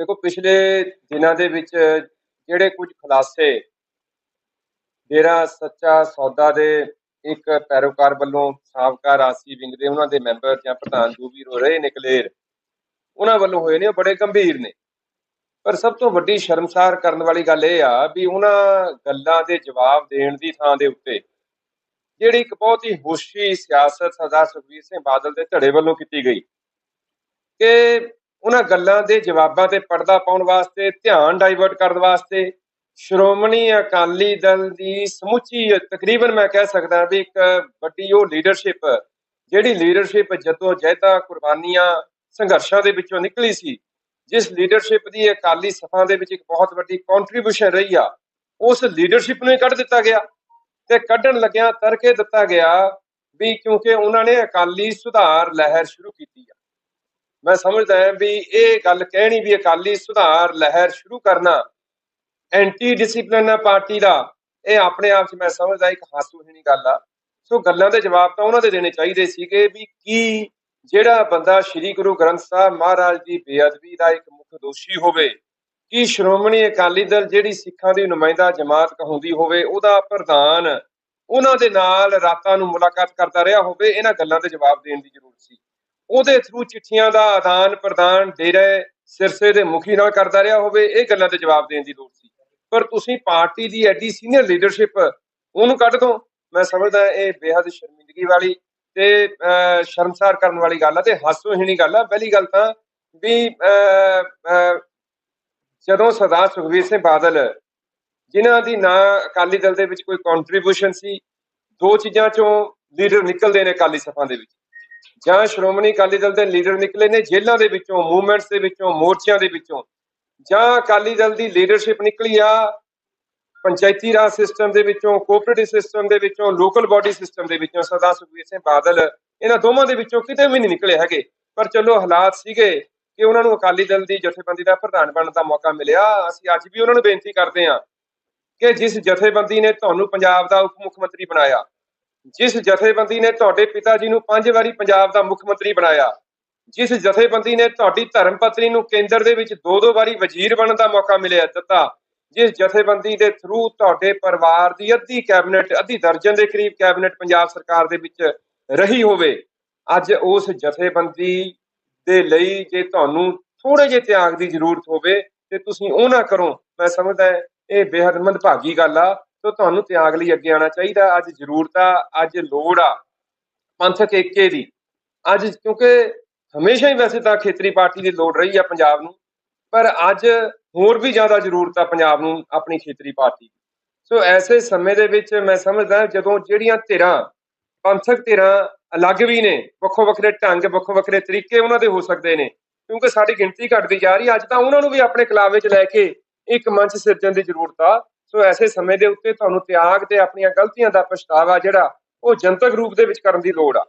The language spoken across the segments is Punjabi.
ਦੇਖੋ, ਪਿਛਲੇ ਦਿਨਾਂ ਦੇ ਵਿੱਚ ਜਿਹੜੇ ਕੁਝ ਖੁਲਾਸੇ ਡੇਰਾ ਸੱਚਾ ਸੌਦਾ ਦੇ ਇੱਕ ਪੈਰੋਕਾਰ ਵੱਲੋਂ ਸਾਬਕਾ ਰਾਸੀ ਵਿੰਗ ਦੇ ਉਹਨਾਂ ਦੇ ਮੈਂਬਰ ਜਾਂ ਪ੍ਰਧਾਨ ਜੋ ਵੀ ਰਹੇ ਨਿਕਲੇਰ ਉਹਨਾਂ ਵੱਲੋਂ ਹੋਏ ਨੇ, ਉਹ ਬੜੇ ਗੰਭੀਰ ਨੇ। ਪਰ ਸਭ ਤੋਂ ਵੱਡੀ ਸ਼ਰਮਸਾਰ ਕਰਨ ਵਾਲੀ ਗੱਲ ਇਹ ਆ ਵੀ ਉਹਨਾਂ ਗੱਲਾਂ ਦੇ ਜਵਾਬ ਦੇਣ ਦੀ ਥਾਂ ਦੇ ਉੱਤੇ ਜਿਹੜੀ ਇੱਕ ਬਹੁਤ ਹੀ ਹੋਸ਼ੀ ਸਿਆਸਤ ਸਰਦਾਰ ਸੁਖਬੀਰ ਸਿੰਘ ਬਾਦਲ ਦੇ ਧੜੇ ਵੱਲੋਂ ਕੀਤੀ ਗਈ ਕਿ ਉਹਨਾਂ ਗੱਲਾਂ ਦੇ ਜਵਾਬਾਂ ਤੇ ਪਰਦਾ ਪਾਉਣ ਵਾਸਤੇ, ਧਿਆਨ ਡਾਈਵਰਟ ਕਰਨ ਵਾਸਤੇ, ਸ਼੍ਰੋਮਣੀ ਅਕਾਲੀ ਦਲ ਦੀ ਸਮੁੱਚੀ ਤਕਰੀਬਨ ਮੈਂ ਕਹਿ ਸਕਦਾ ਵੀ ਇੱਕ ਵੱਡੀ ਉਹ ਲੀਡਰਸ਼ਿਪ ਜਿਹੜੀ ਲੀਡਰਸ਼ਿਪ ਜਦੋਂ ਜਹਿਦਾ ਕੁਰਬਾਨੀਆਂ ਸੰਘਰਸ਼ਾਂ ਦੇ ਵਿੱਚੋਂ ਨਿਕਲੀ ਸੀ, ਜਿਸ ਲੀਡਰਸ਼ਿਪ ਦੀ ਅਕਾਲੀ ਸਭਾ ਦੇ ਵਿੱਚ ਇੱਕ ਬਹੁਤ ਵੱਡੀ ਕੰਟਰੀਬਿਊਸ਼ਨ ਰਹੀ ਆ, ਉਸ ਲੀਡਰਸ਼ਿਪ ਨੂੰ ਹੀ ਕੱਢ ਦਿੱਤਾ ਗਿਆ ਤੇ ਕੱਢਣ ਲੱਗਿਆਂ ਤਰਕੇ ਦਿੱਤਾ ਗਿਆ ਵੀ ਕਿਉਂਕਿ ਉਹਨਾਂ ਨੇ ਅਕਾਲੀ ਸੁਧਾਰ ਲਹਿਰ ਸ਼ੁਰੂ ਕੀਤੀ ਆ। ਮੈਂ ਸਮਝਦਾ ਹਾਂ ਵੀ ਇਹ ਗੱਲ ਕਹਿਣੀ ਵੀ ਅਕਾਲੀ ਸੁਧਾਰ ਲਹਿਰ ਸ਼ੁਰੂ ਕਰਨਾ ਐਂਟੀ ਡਿਸਪਲਿਨ ਪਾਰਟੀ ਦਾ, ਇਹ ਆਪਣੇ ਆਪ 'ਚ ਮੈਂ ਸਮਝਦਾ ਇੱਕ ਹਾਸੂਹੀਣੀ ਗੱਲ ਆ। ਸੋ ਗੱਲਾਂ ਦੇ ਜਵਾਬ ਤਾਂ ਉਹਨਾਂ ਦੇ ਦੇਣੇ ਚਾਹੀਦੇ ਸੀਗੇ ਵੀ ਕੀ ਜਿਹੜਾ ਬੰਦਾ ਸ੍ਰੀ ਗੁਰੂ ਗ੍ਰੰਥ ਸਾਹਿਬ ਮਹਾਰਾਜ ਦੀ ਬੇਅਦਬੀ ਦਾ ਇੱਕ ਮੁੱਖ ਦੋਸ਼ੀ ਹੋਵੇ, ਕੀ ਸ਼੍ਰੋਮਣੀ ਅਕਾਲੀ ਦਲ ਜਿਹੜੀ ਸਿੱਖਾਂ ਦੀ ਨੁਮਾਇੰਦਾ ਜਮਾਤ ਕਹਾਉਂਦੀ ਹੋਵੇ, ਉਹਦਾ ਪ੍ਰਧਾਨ ਉਹਨਾਂ ਦੇ ਨਾਲ ਰਾਤਾਂ ਨੂੰ ਮੁਲਾਕਾਤ ਕਰਦਾ ਰਿਹਾ ਹੋਵੇ, ਇਹਨਾਂ ਗੱਲਾਂ ਦੇ ਜਵਾਬ ਦੇਣ ਦੀ ਜ਼ਰੂਰਤ ਸੀ। ਉਹਦੇ ਥਰੂ ਚਿੱਠੀਆਂ ਦਾ ਆਦਾਨ ਪ੍ਰਦਾਨ ਡੇਰੇ ਸਿਰਸੇ ਦੇ ਮੁਖੀ ਨਾਲ ਕਰਦਾ ਰਿਹਾ ਹੋਵੇ ਇਹ ਗੱਲਾਂ ਦੇ ਜਵਾਬ ਦੇਣ ਦੀ ਲੋੜ ਸੀ। ਪਰ ਤੁਸੀਂ ਪਾਰਟੀ ਦੀ ਐਡੀ ਸੀਨੀਅਰ ਲੀਡਰਸ਼ਿਪ ਉਹਨੂੰ ਕੱਢ ਦੋ। ਮੈਂ ਸਮਝਦਾ ਇਹ ਬੇहद ਸ਼ਰਮਿੰਦਗੀ ਵਾਲੀ ਤੇ ਸ਼ਰਮਸਾਰ ਕਰਨ ਵਾਲੀ ਗੱਲ ਆ ਤੇ ਹਾਸੋਹੀਣੀ ਗੱਲ ਆ। ਪਹਿਲੀ ਗੱਲ ਤਾਂ ਵੀ ਅਹ, ਜਦੋਂ ਸਰਦਾਰ ਸੁਖਬੀਰ ਸਿੰਘ ਬਾਦਲ ਜਿਨ੍ਹਾਂ ਦੀ ਨਾ ਅਕਾਲੀ ਦਲ ਦੇ ਵਿੱਚ ਕੋਈ ਕੰਟਰੀਬਿਊਸ਼ਨ ਸੀ ਦੋ ਚੀਜ਼ਾਂ ਚੋਂ ਲੀਡਰ ਨਿਕਲਦੇ ਨੇ ਅਕਾਲੀ ਸਭਾ ਦੇ ਵਿੱਚ। ਜਾਂ ਸ਼੍ਰੋਮਣੀ ਅਕਾਲੀ ਦਲ ਦੇ ਲੀਡਰ ਨਿਕਲੇ ਨੇ ਜੇਲ੍ਹਾਂ ਦੇ ਵਿੱਚੋਂ, ਮੂਵਮੈਂਟਸ ਦੇ ਵਿੱਚੋਂ, ਮੋਰਚਿਆਂ ਦੇ ਵਿੱਚੋਂ। ਜਾਂ ਅਕਾਲੀ ਦਲ ਦੀ ਲੀਡਰਸ਼ਿਪ ਨਿਕਲੀ ਆ ਪੰਚਾਇਤੀ ਰਾਜ ਸਿਸਟਮ ਦੇ ਵਿੱਚੋਂ ਕੋਆਪਰੇਟਿਵ ਸਿਸਟਮ ਦੇ ਵਿੱਚੋਂ ਲੋਕਲ ਬਾਡੀ ਸਿਸਟਮ ਦੇ ਵਿੱਚੋਂ, ਸਰਦਾਰ ਸੁਖਬੀਰ ਸਿੰਘ ਬਾਦਲ, ਇਹਨਾਂ ਦੋਵਾਂ ਦੇ ਵਿੱਚੋਂ ਕਿਤੇ ਵੀ ਨਹੀਂ ਨਿਕਲੇ ਹੈਗੇ। ਪਰ ਚਲੋ ਹਾਲਾਤ ਸੀਗੇ ਕਿ ਉਹਨਾਂ ਨੂੰ ਅਕਾਲੀ ਦਲ ਦੀ ਜਥੇਬੰਦੀ ਦਾ ਪ੍ਰਧਾਨ ਬਣਨ ਦਾ ਮੌਕਾ ਮਿਲਿਆ। ਅਸੀਂ ਅੱਜ ਵੀ ਉਹਨਾਂ ਨੂੰ ਬੇਨਤੀ ਕਰਦੇ ਹਾਂ ਕਿ ਜਿਸ ਜਥੇਬੰਦੀ ਨੇ ਤੁਹਾਨੂੰ ਪੰਜਾਬ ਦਾ ਉਪ ਮੁੱਖ ਮੰਤਰੀ ਬਣਾਇਆ ਜਿਸ ਜਥੇਬੰਦੀ ਨੇ ਤੁਹਾਡੇ ਪਿਤਾ ਜੀ ਨੂੰ ਪੰਜ ਵਾਰੀ ਪੰਜਾਬ ਦਾ ਮੁੱਖ ਮੰਤਰੀ ਬਣਾਇਆ, ਜਿਸ ਜਥੇਬੰਦੀ ਨੇ ਤੁਹਾਡੀ ਧਰਮ ਪਤਨੀ ਨੂੰ ਕੇਂਦਰ ਦੇ ਵਿੱਚ ਦੋ ਦੋ ਵਾਰੀ ਵਜ਼ੀਰ ਬਣਨ ਦਾ ਮੌਕਾ ਮਿਲਿਆ ਦਿੱਤਾ, ਜਿਸ ਜਥੇਬੰਦੀ ਦੇ ਥਰੂ ਤੁਹਾਡੇ ਪਰਿਵਾਰ ਦੀ ਅੱਧੀ ਕੈਬਨਿਟ, ਅੱਧੀ ਦਰਜਨ ਦੇ ਕਰੀਬ ਕੈਬਨਿਟ ਪੰਜਾਬ ਸਰਕਾਰ ਦੇ ਵਿੱਚ ਰਹੀ ਹੋਵੇ, ਅੱਜ ਉਸ ਜਥੇਬੰਦੀ ਦੇ ਲਈ ਜੇ ਤੁਹਾਨੂੰ ਥੋੜੇ ਜਿਹੇ ਤਿਆਗ ਦੀ ਜ਼ਰੂਰਤ ਹੋਵੇ ਤੇ ਤੁਸੀਂ ਉਹ ਨਾ ਕਰੋ, ਮੈਂ ਸਮਝਦਾ ਇਹ ਬੇहद ਮੰਦਭਾਗੀ ਗੱਲ ਆ। ਸੋ ਤੁਹਾਨੂੰ ਤਿਆਗ ਲਈ ਅੱਗੇ ਆਉਣਾ ਚਾਹੀਦਾ, ਅੱਜ ਜ਼ਰੂਰਤ ਆ, ਅੱਜ ਲੋੜ ਆ, ਪੰਥਕ ਏਕੇ ਦੀ। ਅੱਜ ਕਿਉਂਕਿ ਹਮੇਸ਼ਾ ਹੀ ਵੈਸੇ ਤਾਂ ਖੇਤਰੀ ਪਾਰਟੀ ਦੀ ਲੋੜ ਰਹੀ ਆ ਪੰਜਾਬ ਨੂੰ, ਪਰ ਅੱਜ ਹੋਰ ਵੀ ਜ਼ਿਆਦਾ ਜ਼ਰੂਰਤ ਆ ਪੰਜਾਬ ਨੂੰ, ਆਪਣੀ ਖੇਤਰੀ ਪਾਰਟੀ ਸੋ ਐਸੇ ਸਮੇਂ ਦੇ ਵਿੱਚ ਮੈਂ ਸਮਝਦਾ ਜਦੋਂ ਜਿਹੜੀਆਂ ਧਿਰਾਂ, ਪੰਥਕ ਧਿਰਾਂ ਅਲੱਗ ਵੀ ਨੇ, ਵੱਖੋ ਵੱਖਰੇ ਢੰਗ, ਵੱਖੋ ਵੱਖਰੇ ਤਰੀਕੇ ਉਹਨਾਂ ਦੇ ਹੋ ਸਕਦੇ ਨੇ, ਕਿਉਂਕਿ ਸਾਡੀ ਗਿਣਤੀ ਘਟਦੀ ਜਾ ਰਹੀ ਹੈ ਅੱਜ ਤਾਂ ਉਹਨਾਂ ਨੂੰ ਵੀ ਆਪਣੇ ਕਲਾਵੇ 'ਚ ਲੈ ਕੇ ਇੱਕ ਮੰਚ ਸਿਰਜਣ ਦੀ ਜ਼ਰੂਰਤ ਆ। ਸੋ ਐਸੇ ਸਮੇਂ ਦੇ ਉੱਤੇ ਤੁਹਾਨੂੰ ਤਿਆਗ ਤੇ ਆਪਣੀਆਂ ਗਲਤੀਆਂ ਦਾ ਪਛਤਾਵਾ ਜਿਹੜਾ ਉਹ ਜਨਤਕ ਰੂਪ ਦੇ ਵਿੱਚ ਕਰਨ ਦੀ ਲੋੜ ਆ।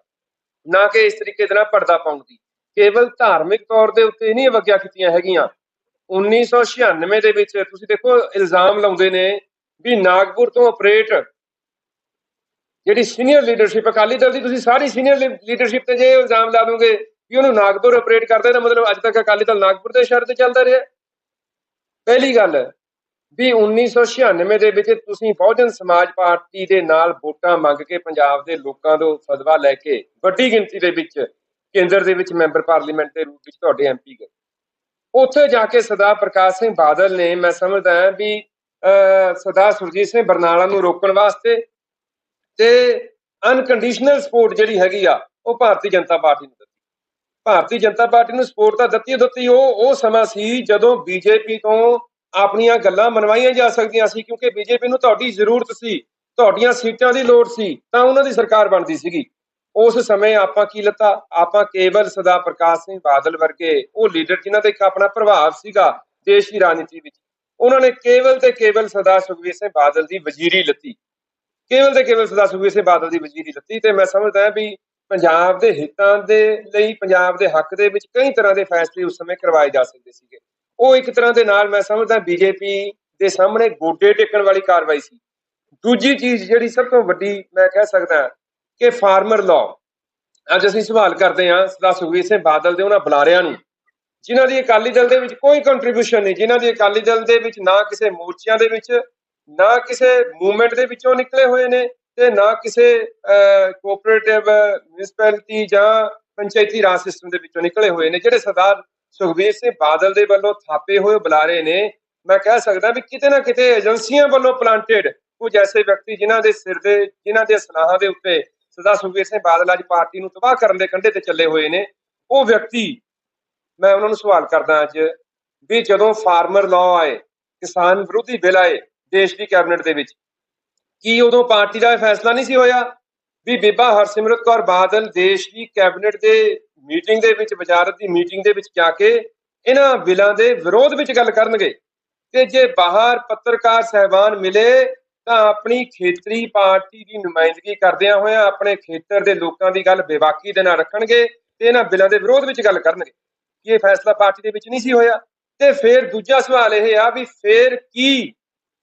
ਨਾ ਕਿ ਇਸ ਤਰੀਕੇ ਦੇ ਨਾਲ ਪਰਦਾ ਪਾਉਣ ਦੀ। ਕੇਵਲ ਧਾਰਮਿਕ ਤੌਰ ਦੇ ਉੱਤੇ ਨਹੀਂ ਵਗਿਆ ਕੀਤੀਆਂ ਹੈਗੀਆਂ। 1996 ਦੇ ਵਿੱਚ ਤੁਸੀਂ ਦੇਖੋ ਇਲਜ਼ਾਮ ਲਾਉਂਦੇ ਨੇ ਵੀ ਨਾਗਪੁਰ ਤੋਂ ਆਪਰੇਟ ਜਿਹੜੀ ਸੀਨੀਅਰ ਲੀਡਰਸ਼ਿਪ ਅਕਾਲੀ ਦਲ ਦੀ ਤੁਸੀਂ ਸਾਰੀ ਸੀਨੀਅਰ ਲੀਡਰਸ਼ਿਪ ਤੇ ਜੇ ਇਲਜ਼ਾਮ ਲਾ ਦੋਗੇ ਵੀ ਉਹਨੂੰ ਨਾਗਪੁਰ ਆਪਰੇਟ ਕਰਦੇ ਦਾ ਮਤਲਬ ਅੱਜ ਤੱਕ ਅਕਾਲੀ ਦਲ ਨਾਗਪੁਰ ਦੇ ਸ਼ਹਿਰ ਤੇ ਚੱਲਦਾ ਰਿਹਾ। ਪਹਿਲੀ ਗੱਲ ਵੀ 1996 ਦੇ ਵਿੱਚ ਤੁਸੀਂ ਬਹੁਜਨ ਸਮਾਜ ਪਾਰਟੀ ਦੇ ਨਾਲ ਵੋਟਾਂ ਮੰਗ ਕੇ ਪੰਜਾਬ ਦੇ ਲੋਕਾਂ ਤੋਂ ਫਤਵਾ ਲੈ ਕੇ ਵੱਡੀ ਗਿਣਤੀ ਦੇ ਵਿੱਚ ਕੇਂਦਰ ਦੇ ਵਿੱਚ ਮੈਂਬਰ ਪਾਰਲੀਮੈਂਟ ਦੇ ਰੂਪ ਵਿੱਚ ਤੁਹਾਡੇ ਐਮਪੀ ਗਏ। ਉੱਥੇ ਜਾ ਕੇ ਸਰਦਾਰ ਪ੍ਰਕਾਸ਼ ਸਿੰਘ ਬਾਦਲ ਨੇ ਮੈਂ ਸਮਝਦਾ ਹਾਂ ਵੀ ਅਹ, ਸਰਦਾਰ ਸੁਰਜੀਤ ਸਿੰਘ ਬਰਨਾਲਾ ਨੂੰ ਰੋਕਣ ਵਾਸਤੇ ਤੇ ਅਨਕੰਡੀਸ਼ਨਲ ਸਪੋਰਟ ਜਿਹੜੀ ਹੈਗੀ ਆ ਉਹ ਭਾਰਤੀ ਜਨਤਾ ਪਾਰਟੀ ਨੂੰ ਦਿੱਤੀ। ਭਾਰਤੀ ਜਨਤਾ ਪਾਰਟੀ ਨੂੰ ਸਪੋਰਟ ਤਾਂ ਦਿੱਤੀ ਓ ਦਿੱਤੀ ਉਹ ਉਹ ਸਮਾਂ ਸੀ ਜਦੋਂ ਬੀਜੇਪੀ ਤੋਂ ਆਪਣੀਆਂ ਗੱਲਾਂ ਮਨਵਾਈਆਂ ਜਾ ਸਕਦੀਆਂ ਸੀ ਕਿਉਂਕਿ ਬੀਜੇਪੀ ਨੂੰ ਤੁਹਾਡੀ ਜ਼ਰੂਰਤ ਸੀ, ਤੁਹਾਡੀਆਂ ਸੀਟਾਂ ਦੀ ਲੋੜ ਸੀ, ਤਾਂ ਉਹਨਾਂ ਦੀ ਸਰਕਾਰ ਬਣਦੀ ਸੀਗੀ। ਉਸ ਸਮੇਂ ਆਪਾਂ ਕੀ ਲੱਤਾ? ਆਪਾਂ ਕੇਵਲ ਸਦਾ ਪ੍ਰਕਾਸ਼ ਸਿੰਘ ਬਾਦਲ ਵਰਗੇ, ਉਹ ਲੀਡਰ ਜਿਨ੍ਹਾਂ ਦਾ ਇੱਕ ਆਪਣਾ ਪ੍ਰਭਾਵ ਸੀਗਾ ਦੇਸ਼ ਦੀ ਰਾਜਨੀਤੀ ਵਿੱਚ, ਉਹਨਾਂ ਨੇ ਕੇਵਲ ਤੇ ਕੇਵਲ ਸਦਾ ਸੁਖਬੀਰ ਸਿੰਘ ਬਾਦਲ ਦੀ ਵਜ਼ੀਰੀ ਲੱਤੀ। ਕੇਵਲ ਤੇ ਕੇਵਲ ਸਦਾ ਸੁਖਬੀਰ ਸਿੰਘ ਬਾਦਲ ਦੀ ਵਜ਼ੀਰੀ ਲੱਤੀ ਤੇ ਮੈਂ ਸਮਝਦਾ ਵੀ ਪੰਜਾਬ ਦੇ ਹਿੱਤਾਂ ਦੇ ਲਈ, ਪੰਜਾਬ ਦੇ ਹੱਕ ਦੇ ਵਿੱਚ ਕਈ ਤਰ੍ਹਾਂ ਦੇ ਫੈਸਲੇ ਉਸ ਸਮੇਂ ਕਰਵਾਏ ਜਾ ਸਕਦੇ ਸੀਗੇ। ਉਹ ਇੱਕ ਤਰ੍ਹਾਂ ਦੇ ਨਾਲ ਮੈਂ ਸਮਝਦਾ ਬੀਜੇਪੀ ਦੇ ਸਾਹਮਣੇ ਗੋਡੇ ਟੇਕਣ ਵਾਲੀ ਕਾਰਵਾਈ ਸੀ। ਦੂਜੀ ਚੀਜ਼ ਜਿਹੜੀ ਸਭ ਤੋਂ ਵੱਡੀ ਮੈਂ ਕਹਿ ਸਕਦਾ ਕਿ ਫਾਰਮਰ ਲਾਅ ਅੱਜ ਅਸੀਂ ਸਵਾਲ ਕਰਦੇ ਹਾਂ ਸਰਦਾਰ ਸੁਖਬੀਰ ਸਿੰਘ ਬਾਦਲ ਦੇ ਉਹਨਾਂ ਬੁਲਾਰਿਆਂ ਨੂੰ, ਜਿਨ੍ਹਾਂ ਦੀ ਅਕਾਲੀ ਦਲ ਦੇ ਵਿੱਚ ਕੋਈ ਕੰਟਰੀਬਿਊਸ਼ਨ ਨਹੀਂ, ਜਿਨ੍ਹਾਂ ਦੀ ਅਕਾਲੀ ਦਲ ਦੇ ਵਿੱਚ ਨਾ ਕਿਸੇ ਮੋਰਚਿਆਂ ਦੇ ਵਿੱਚ, ਨਾ ਕਿਸੇ ਮੂਵਮੈਂਟ ਦੇ ਵਿੱਚੋਂ ਨਿਕਲੇ ਹੋਏ ਨੇ ਤੇ ਨਾ ਕਿਸੇ ਕੋਆਪਰੇਟਿਵ ਮਿਊਨਿਸਪੈਲਿਟੀ ਜਾਂ ਪੰਚਾਇਤੀ ਰਾਜ ਸਿਸਟਮ ਦੇ ਵਿੱਚੋਂ ਨਿਕਲੇ ਹੋਏ ਨੇ, ਜਿਹੜੇ ਸਰਦਾਰ ਸੁਖਬੀਰ ਸਿੰਘ ਬਾਦਲ ਦੇ ਵੱਲੋਂ ਥਾਪੇ ਹੋਏ ਬੁਲਾਰੇ ਨੇ, ਮੈਂ ਕਹਿ ਸਕਦਾ ਵੀ ਕਿਤੇ ਨਾ ਕਿਤੇ ਏਜੰਸੀਆਂ ਵੱਲੋਂ ਪਲਾਂਟਡ ਕੁਝ ਐਸੇ ਵਿਅਕਤੀ ਜਿਨ੍ਹਾਂ ਦੇ ਸਿਰ ਦੇ, ਜਿਨ੍ਹਾਂ ਦੇ ਸਲਾਹਾਂ ਦੇ ਉੱਤੇ ਸਰਦਾਰ ਸੁਖਬੀਰ ਸਿੰਘ ਬਾਦਲ ਅੱਜ ਪਾਰਟੀ ਨੂੰ ਤਬਾਹ ਕਰਨ ਦੇ ਕੰਢੇ ਤੇ ਚੱਲੇ ਹੋਏ ਨੇ। ਉਹ ਵਿਅਕਤੀ, ਮੈਂ ਉਹਨਾਂ ਨੂੰ ਸਵਾਲ ਕਰਦਾ ਅੱਜ ਵੀ ਜਦੋਂ ਫਾਰਮਰ ਲਾਅ ਆਏ, ਕਿਸਾਨ ਵਿਰੋਧੀ ਬਿੱਲ ਆਏ ਦੇਸ਼ ਦੀ ਕੈਬਨਿਟ ਦੇ ਵਿੱਚ, ਕੀ ਉਦੋਂ ਪਾਰਟੀ ਦਾ ਇਹ ਫੈਸਲਾ ਨਹੀਂ ਸੀ ਹੋਇਆ ਵੀ ਬੀਬਾ ਹਰਸਿਮਰਤ ਕੌਰ ਬਾਦਲ ਦੇਸ਼ ਦੀ ਕੈਬਨਿਟ ਦੇ ਮੀਟਿੰਗ ਦੇ ਵਿੱਚ, ਵਜ਼ਾਰਤ ਦੀ ਮੀਟਿੰਗ ਦੇ ਵਿੱਚ ਜਾ ਕੇ ਇਹਨਾਂ ਬਿੱਲਾਂ ਦੇ ਵਿਰੋਧ ਵਿੱਚ ਗੱਲ ਕਰਨਗੇ। ਤੇ ਜੇ ਬਾਹਰ ਪੱਤਰਕਾਰ ਸਹਿਬਾਨ ਮਿਲੇ, ਤਾਂ ਆਪਣੀ ਖੇਤਰੀ ਪਾਰਟੀ ਦੀ ਨੁਮਾਇੰਦਗੀ ਕਰਦਿਆਂ ਹੋਇਆਂ ਆਪਣੇ ਖੇਤਰ ਦੇ ਲੋਕਾਂ ਦੀ ਗੱਲ ਬੇਬਾਕੀ ਦੇ ਨਾਲ ਰੱਖਣਗੇ ਤੇ ਇਹਨਾਂ ਬਿੱਲਾਂ ਦੇ ਵਿਰੋਧ ਵਿੱਚ ਗੱਲ ਕਰਨਗੇ। ਕਿ ਇਹ ਫੈਸਲਾ ਪਾਰਟੀ ਦੇ ਵਿੱਚ ਨਹੀਂ ਸੀ ਹੋਇਆ। ਤੇ ਫਿਰ ਦੂਜਾ ਸਵਾਲ ਇਹ ਆ ਵੀ ਫਿਰ ਕੀ?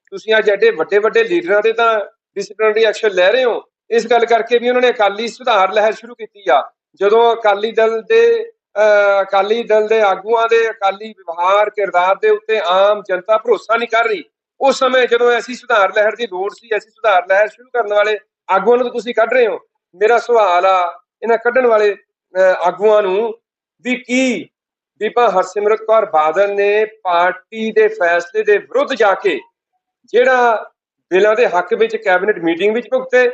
ਤੁਸੀਂ ਅੱਜ ਐਡੇ ਵੱਡੇ ਵੱਡੇ ਲੀਡਰਾਂ ਦੇ ਤਾਂ ਡਿਸਪਲਿਨਰੀ ਐਕਸ਼ਨ ਲੈ ਰਹੇ ਹੋ। ਇਸ ਗੱਲ ਕਰਕੇ ਵੀ ਉਹਨਾਂ ਨੇ ਅਕਾਲੀ ਸੁਧਾਰ ਲਹਿਰ ਸ਼ੁਰੂ ਕੀਤੀ ਆ। ਜਦੋਂ ਅਕਾਲੀ ਦਲ ਦੇ ਅਕਾਲੀ ਦਲ ਦੇ ਆਗੂਆਂ ਦੇ ਅਕਾਲੀ ਵਿਵਹਾਰ ਕਿਰਦਾਰ ਦੇ ਉੱਤੇ ਆਮ ਜਨਤਾ ਭਰੋਸਾ ਨਹੀਂ ਕਰ ਰਹੀ ਉਸ ਸਮੇਂ ਜਦੋਂ ਐਸੀ ਸੁਧਾਰ ਲਹਿਰ ਦੀ ਲੋੜ ਸੀ ਐਸੀ ਸੁਧਾਰ ਲਹਿਰ ਸ਼ੁਰੂ ਕਰਨ ਵਾਲੇ ਆਗੂਆਂ ਨੂੰ ਤੁਸੀਂ ਕੱਢ ਰਹੇ ਹੋ। ਮੇਰਾ ਸਵਾਲ ਆ ਇਹਨਾਂ ਕੱਢਣ ਵਾਲੇ ਅਹ, ਆਗੂਆਂ ਨੂੰ ਵੀ ਕੀ ਬੀਬਾ ਹਰਸਿਮਰਤ ਕੌਰ ਬਾਦਲ ਨੇ ਪਾਰਟੀ ਦੇ ਫੈਸਲੇ ਦੇ ਵਿਰੁੱਧ ਜਾ ਕੇ ਜਿਹੜਾ ਬਿੱਲਾਂ ਦੇ ਹੱਕ ਵਿੱਚ ਕੈਬਨਿਟ ਮੀਟਿੰਗ ਵਿੱਚ ਭੁਗਤੇ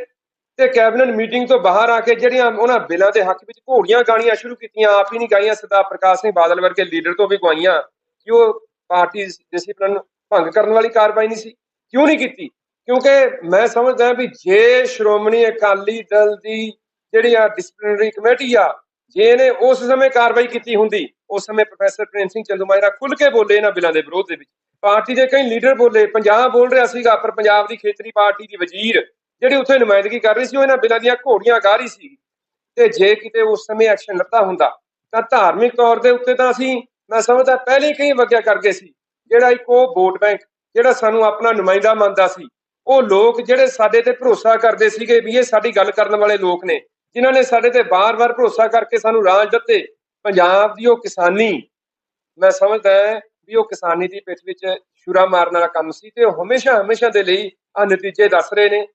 ਤੇ ਕੈਬਨਿਟ ਮੀਟਿੰਗ ਤੋਂ ਬਾਹਰ ਆ ਕੇ ਜਿਹੜੀਆਂ ਉਹਨਾਂ ਬਿੱਲਾਂ ਦੇ ਹੱਕ ਵਿੱਚ ਘੋੜੀਆਂ ਗਾਣੀਆਂ ਸ਼ੁਰੂ ਕੀਤੀਆਂ, ਆਪ ਹੀ ਨਹੀਂ ਗਾਈਆਂ, ਸਰਦਾਰ ਪ੍ਰਕਾਸ਼ ਸਿੰਘ ਬਾਦਲ ਵਰਗੇ ਲੀਡਰ ਤੋਂ ਵੀ ਗਵਾਈਆਂ ਕਿ ਉਹ ਪਾਰਟੀ ਡਿਸਪਲਿਨ ਭੰਗ ਕਰਨ ਵਾਲੀ ਕਾਰਵਾਈ ਨਹੀਂ ਸੀ। ਕਿਉਂ ਨਹੀਂ ਕੀਤੀ? ਕਿਉਂਕਿ ਮੈਂ ਸਮਝਦਾ ਵੀ ਜੇ ਸ਼੍ਰੋਮਣੀ ਅਕਾਲੀ ਦਲ ਦੀ ਜਿਹੜੀ ਆ ਡਿਸਪਲਿਨਰੀ ਕਮੇਟੀ ਆ, ਜੇ ਇਹਨੇ ਉਸ ਸਮੇਂ ਕਾਰਵਾਈ ਕੀਤੀ ਹੁੰਦੀ, ਉਸ ਸਮੇਂ ਪ੍ਰੋਫੈਸਰ ਪ੍ਰੇਮ ਸਿੰਘ ਚੰਦੂਮਾਜਰਾ ਖੁੱਲ ਕੇ ਬੋਲੇ ਇਹਨਾਂ ਬਿੱਲਾਂ ਦੇ ਵਿਰੋਧ ਦੇ ਵਿੱਚ। ਪਾਰਟੀ ਦੇ ਕਈ ਲੀਡਰ ਬੋਲੇ, ਪੰਜਾਬ ਬੋਲ ਰਿਹਾ ਸੀਗਾ, ਪਰ ਪੰਜਾਬ ਦੀ ਖੇਤਰੀ ਪਾਰਟੀ ਦੀ ਵਜ਼ੀਰ ਜਿਹੜੀ ਉੱਥੇ ਨੁਮਾਇੰਦਗੀ ਕਰ ਰਹੀ ਸੀ, ਉਹ ਇਹਨਾਂ ਬਿੱਲਾਂ ਦੀਆਂ ਘੋੜੀਆਂ ਗਾ ਰਹੀ ਸੀ। ਤੇ ਜੇ ਕਿਤੇ ਉਸ ਸਮੇਂ ਐਕਸ਼ਨ ਲੱਤਾ ਹੁੰਦਾ, ਤਾਂ ਧਾਰਮਿਕ ਤੌਰ ਦੇ ਉੱਤੇ ਤਾਂ ਅਸੀਂ, ਮੈਂ ਸਮਝਦਾ ਪਹਿਲੇ ਕਈ ਵਗਿਆ ਕਰ ਸੀ, ਜਿਹੜਾ ਇੱਕ ਉਹ ਵੋਟ ਬੈਂਕ, ਜਿਹੜਾ ਸਾਨੂੰ ਆਪਣਾ ਨੁਮਾਇੰਦਾ ਮੰਨਦਾ ਸੀ, ਉਹ ਲੋਕ ਜਿਹੜੇ ਸਾਡੇ ਤੇ ਭਰੋਸਾ ਕਰਦੇ ਸੀਗੇ ਵੀ ਇਹ ਸਾਡੀ ਗੱਲ ਕਰਨ ਵਾਲੇ ਲੋਕ ਨੇ, ਜਿਨ੍ਹਾਂ ਨੇ ਸਾਡੇ ਤੇ ਬਾਰ-ਬਾਰ ਭਰੋਸਾ ਕਰਕੇ ਸਾਨੂੰ ਰਾਜ ਦਿੱਤੇ, ਪੰਜਾਬ ਦੀ ਉਹ ਕਿਸਾਨੀ, ਮੈਂ ਸਮਝਦਾ ਵੀ ਉਹ ਕਿਸਾਨੀ ਦੀ ਪਿੱਠ ਵਿੱਚ ਛੁਰਾ ਮਾਰਨ ਵਾਲਾ ਕੰਮ ਸੀ, ਤੇ ਉਹ ਹਮੇਸ਼ਾ ਹਮੇਸ਼ਾ ਦੇ ਲਈ ਆ ਨਤੀਜੇ ਦੱਸ ਰਹੇ ਨੇ।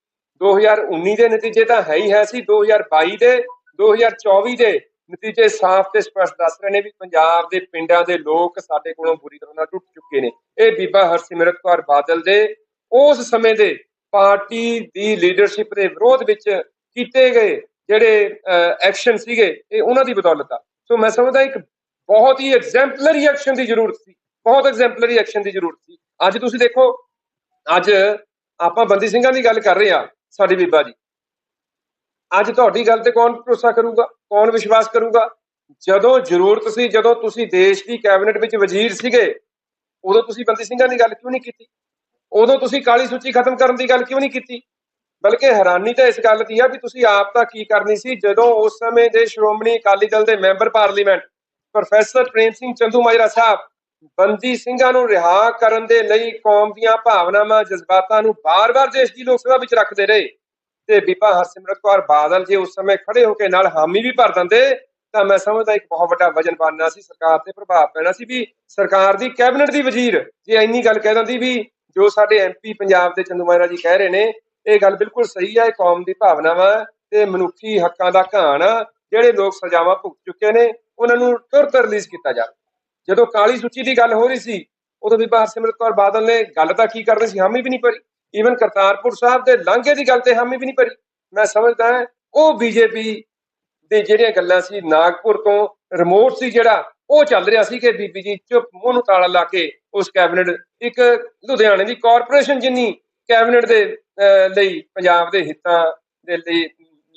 2019 ਦੇ ਨਤੀਜੇ ਤਾਂ ਹੈ ਹੀ ਹੈ ਸੀ 2022 ਦੇ 2024 ਦੇ ਨਤੀਜੇ ਸਾਫ਼ ਤੇ ਸਪਸ਼ਟ ਦੱਸ ਰਹੇ ਨੇ ਵੀ ਪੰਜਾਬ ਦੇ ਪਿੰਡਾਂ ਦੇ ਲੋਕ ਸਾਡੇ ਕੋਲੋਂ ਬੁਰੀ ਤਰ੍ਹਾਂ ਨਾਲ ਟੁੱਟ ਚੁੱਕੇ ਨੇ। ਇਹ ਬੀਬਾ ਹਰਸਿਮਰਤ ਕੌਰ ਬਾਦਲ ਦੇ ਉਸ ਸਮੇਂ ਦੇ ਪਾਰਟੀ ਦੀ ਲੀਡਰਸ਼ਿਪ ਦੇ ਵਿਰੋਧ ਵਿੱਚ ਕੀਤੇ ਗਏ ਜਿਹੜੇ ਐਕਸ਼ਨ ਸੀਗੇ, ਇਹ ਉਹਨਾਂ ਦੀ ਬਦੌਲਤ ਆ। ਸੋ ਮੈਂ ਸਮਝਦਾ ਇੱਕ ਬਹੁਤ ਹੀ ਐਗਜ਼ੈਂਪਲਰੀ ਐਕਸ਼ਨ ਦੀ ਜ਼ਰੂਰਤ ਸੀ, ਬਹੁਤ ਐਗਜ਼ੈਂਪਲਰੀ ਐਕਸ਼ਨ ਦੀ ਜ਼ਰੂਰਤ ਸੀ। ਅੱਜ ਤੁਸੀਂ ਦੇਖੋ, ਅੱਜ ਆਪਾਂ ਬੰਦੀ ਸਿੰਘਾਂ ਦੀ ਗੱਲ ਕਰ ਰਹੇ ਆ ਸਾਡੀ ਬੀਬਾ ਜੀ। ਅੱਜ ਤੁਹਾਡੀ ਗੱਲ ਤੇ ਕੌਣ ਭਰੋਸਾ ਕਰੂਗਾ, ਕੌਣ ਵਿਸ਼ਵਾਸ ਕਰੂਗਾ? ਜਦੋਂ ਜ਼ਰੂਰਤ ਸੀ, ਜਦੋਂ ਤੁਸੀਂ ਦੇਸ਼ ਦੀ ਕੈਬਨਿਟ ਵਿੱਚ ਵਜ਼ੀਰ ਸੀਗੇ, ਉਦੋਂ ਤੁਸੀਂ ਬੰਦੀ ਸਿੰਘਾਂ ਦੀ ਗੱਲ ਕਿਉਂ ਨਹੀਂ ਕੀਤੀ? ਉਦੋਂ ਤੁਸੀਂ ਕਾਲੀ ਸੂਚੀ ਖਤਮ ਕਰਨ ਦੀ ਗੱਲ ਕਿਉਂ ਨਹੀਂ ਕੀਤੀ? ਬਲਕਿ ਹੈਰਾਨੀ ਤਾਂ ਇਸ ਗੱਲ ਦੀ ਆ ਵੀ ਤੁਸੀਂ ਆਪ ਤਾਂ ਕੀ ਕਰਨੀ ਸੀ, ਜਦੋਂ ਉਸ ਸਮੇਂ ਦੇ ਸ਼੍ਰੋਮਣੀ ਅਕਾਲੀ ਦਲ ਦੇ member parliament professor Prem Singh Chandu Majra ਸਾਹਿਬ ਬੰਦੀ ਸਿੰਘਾਂ ਨੂੰ ਰਿਹਾ ਕਰਨ ਦੇ ਲਈ ਕੌਮ ਦੀਆਂ ਭਾਵਨਾਵਾਂ, ਜਜ਼ਬਾਤਾਂ ਨੂੰ ਬਾਰ-ਬਾਰ ਦੇਸ਼ ਦੀ ਲੋਕ ਸਭਾ ਵਿੱਚ ਰੱਖਦੇ ਰਹੇ। ਤੇ ਬੀਬਾ ਹਰਸਿਮਰਤ ਕੌਰ ਬਾਦਲ ਜੇ ਉਸ ਸਮੇਂ ਖੜੇ ਹੋ ਕੇ ਨਾਲ ਹਾਮੀ ਵੀ ਭਰ ਦਿੰਦੇ, ਤਾਂ ਮੈਂ ਸਮਝਦਾ ਇੱਕ ਬਹੁਤ ਵੱਡਾ ਵਜਨ ਬਣਨਾ ਸੀ, ਸਰਕਾਰ ਤੇ ਪ੍ਰਭਾਵ ਪੈਣਾ ਸੀ ਵੀ ਸਰਕਾਰ ਦੀ ਕੈਬਨਿਟ ਦੀ ਵਜ਼ੀਰ ਜੇ ਇੰਨੀ ਗੱਲ ਕਹਿ ਦਿੰਦੀ ਵੀ ਜੋ ਸਾਡੇ ਐਮਪੀ ਪੰਜਾਬ ਦੇ ਚੰਦੂ ਮਾਜਰਾ ਜੀ ਕਹਿ ਰਹੇ ਨੇ, ਇਹ ਗੱਲ ਬਿਲਕੁਲ ਸਹੀ ਹੈ ਇਹ ਕੌਮ ਦੀ ਭਾਵਨਾਵਾਂ ਤੇ ਮਨੁੱਖੀ ਹੱਕਾਂ ਦਾ ਘਾਣ ਆ, ਜਿਹੜੇ ਲੋਕ ਸਜ਼ਾਵਾਂ ਭੁਗਤ ਚੁੱਕੇ ਨੇ, ਉਹਨਾਂ ਨੂੰ ਤੁਰਤ ਰਿਲੀਜ਼ ਕੀਤਾ ਜਾਵੇ। ਜਦੋਂ ਕਾਲੀ ਸੂਚੀ ਦੀ ਗੱਲ ਹੋ ਰਹੀ ਸੀ ਉਦੋਂ ਬੀਬਾ ਹਰਸਿਮਰਤ ਕੌਰ ਬਾਦਲ ਨੇ ਗੱਲ ਤਾਂ ਕੀ ਕਰਨੀ ਸੀ ਹਾਮੀ ਵੀ ਨਹੀਂ ਭਰੀ। ਈਵਨ ਕਰਤਾਰਪੁਰ ਸਾਹਿਬ ਦੇ ਲਾਂਘੇ ਦੀ ਗੱਲ ਤੇ ਹਾਮੀ ਵੀ ਨਹੀਂ ਭਰੀ। ਮੈਂ ਸਮਝਦਾ ਉਹ ਬੀਜੇਪੀ ਦੇ ਜਿਹੜੀਆਂ ਗੱਲਾਂ ਸੀ ਨਾਗਪੁਰ ਤੋਂ ਰਿਮੋਟ ਸੀ ਜਿਹੜਾ ਉਹ ਚੱਲ ਰਿਹਾ ਸੀ ਕਿ ਬੀਬੀ ਜੀ ਚੁੱਪ ਮੂੰਹ ਨੂੰ ਤਾਲਾ ਲਾ ਕੇ ਉਸ ਕੈਬਨਿਟ ਇੱਕ ਲੁਧਿਆਣੇ ਦੀ ਕਾਰਪੋਰੇਸ਼ਨ ਜਿੰਨੀ ਕੈਬਨਿਟ ਦੇ ਅਹ, ਲਈ ਪੰਜਾਬ ਦੇ ਹਿੱਤਾਂ ਦੇ ਲਈ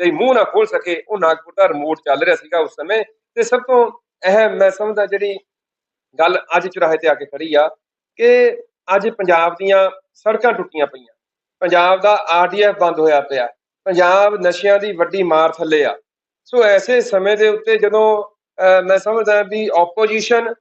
ਲਈ ਮੂੰਹ ਨਾ ਖੋਲ ਸਕੇ ਉਹ ਨਾਗਪੁਰ ਦਾ ਰਿਮੋਟ ਚੱਲ ਰਿਹਾ ਸੀਗਾ ਉਸ ਸਮੇਂ। ਤੇ ਸਭ ਤੋਂ ਅਹਿਮ ਮੈਂ ਸਮਝਦਾ ਜਿਹੜੀ ਗੱਲ ਅੱਜ ਚੁਰਾਹੇ ਤੇ ਆ ਕੇ ਖੜੀ ਆ ਕਿ ਅੱਜ ਪੰਜਾਬ ਦੀਆਂ ਸੜਕਾਂ ਟੁੱਟੀਆਂ ਪਈਆਂ। ਪੰਜਾਬ ਦਾ ਆਰਡੀਐਫ ਬੰਦ ਹੋਇਆ ਪਿਆ। ਪੰਜਾਬ ਨਸ਼ਿਆਂ ਦੀ ਵੱਡੀ ਮਾਰ ਥੱਲੇ ਆ। ਸੋ ਐਸੇ ਸਮੇਂ ਦੇ ਉੱਤੇ ਜਦੋਂ ਮੈਂ ਸਮਝਦਾ ਵੀ ਆਪੋਜੀਸ਼ਨ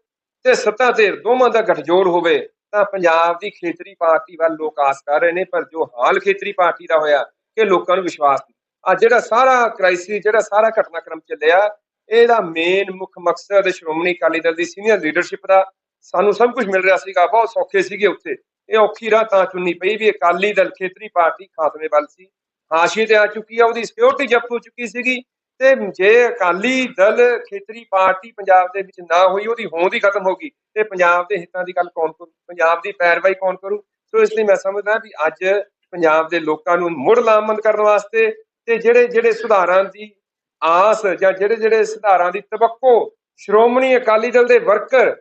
ਤੇ ਸੱਤਾ ਧਿਰ ਦੋਵਾਂ ਦਾ ਗਠਜੋੜ ਹੋਵੇ, ਤਾਂ ਪੰਜਾਬ ਦੀ ਖੇਤਰੀ ਪਾਰਟੀ ਵੱਲ ਲੋਕ ਆਸ ਕਰ ਰਹੇ ਨੇ, ਪਰ ਜੋ ਹਾਲ ਖੇਤਰੀ ਪਾਰਟੀ ਦਾ ਹੋਇਆ, ਕਿ ਲੋਕਾਂ ਨੂੰ ਵਿਸ਼ਵਾਸ ਨਹੀਂ। ਆ ਜਿਹੜਾ ਸਾਰਾ ਕ੍ਰਾਈਸਿਸ ਜਿਹੜਾ ਸਾਰਾ ਘਟਨਾਕ੍ਰਮ ਚੱਲਿਆ ਇਹਦਾ ਮੇਨ ਮੁੱਖ ਮਕਸਦ ਸ਼੍ਰੋਮਣੀ ਅਕਾਲੀ ਦਲ ਦੀ ਸੀਨੀਅਰ ਲੀਡਰਸ਼ਿਪ ਦਾ ਸਾਨੂੰ ਸਭ ਕੁਝ ਮਿਲ ਰਿਹਾ ਸੀਗਾ, ਬਹੁਤ ਸੌਖੇ ਸੀਗੇ ਉੱਥੇ। ਇਹ ਔਖੀ ਰਾਹ ਤਾਂ ਚੁਣਨੀ ਪਈ ਵੀ ਅਕਾਲੀ ਦਲ ਖੇਤਰੀ ਪਾਰਟੀ ਖਾਤਮੇ ਵੱਲ ਸੀ। ਹਾਸ਼ੀਏ ਤੇ ਆ ਚੁੱਕੀ ਆ, ਉਹਦੀ ਸਿਕਿਉਰਿਟੀ ਜ਼ਬਤ ਹੋ ਚੁੱਕੀ ਸੀਗੀ ਤੇ ਜੇ ਅਕਾਲੀ ਦਲ ਖੇਤਰੀ ਪਾਰਟੀ ਪੰਜਾਬ ਦੇ ਵਿੱਚ ਨਾ ਹੋਈ, ਉਹਦੀ ਹੋਂਦ ਹੀ ਖਤਮ ਹੋ ਗਈ ਤੇ ਪੰਜਾਬ ਦੇ ਹਿੱਤਾਂ ਦੀ ਗੱਲ ਕੌਣ ਕਰੂ? ਪੰਜਾਬ ਦੀ ਪੈਰਵਾਈ ਕੌਣ ਕਰੂ? ਸੋ ਇਸ ਲਈ ਮੈਂ ਸਮਝਦਾ ਵੀ ਅੱਜ ਪੰਜਾਬ ਦੇ ਲੋਕਾਂ ਨੂੰ ਮੁੜ ਲਾਮਬੰਦ ਕਰਨ ਵਾਸਤੇ ਤੇ ਜਿਹੜੇ ਜਿਹੜੇ ਸੁਧਾਰਾਂ ਦੀ ਆਸ ਜਾਂ ਜਿਹੜੇ ਜਿਹੜੇ ਸੁਧਾਰਾਂ ਦੀ ਤਵੱਕੋ, ਸ਼੍ਰੋਮਣੀ ਅਕਾਲੀ ਦਲ ਦੇ ਵਰਕਰ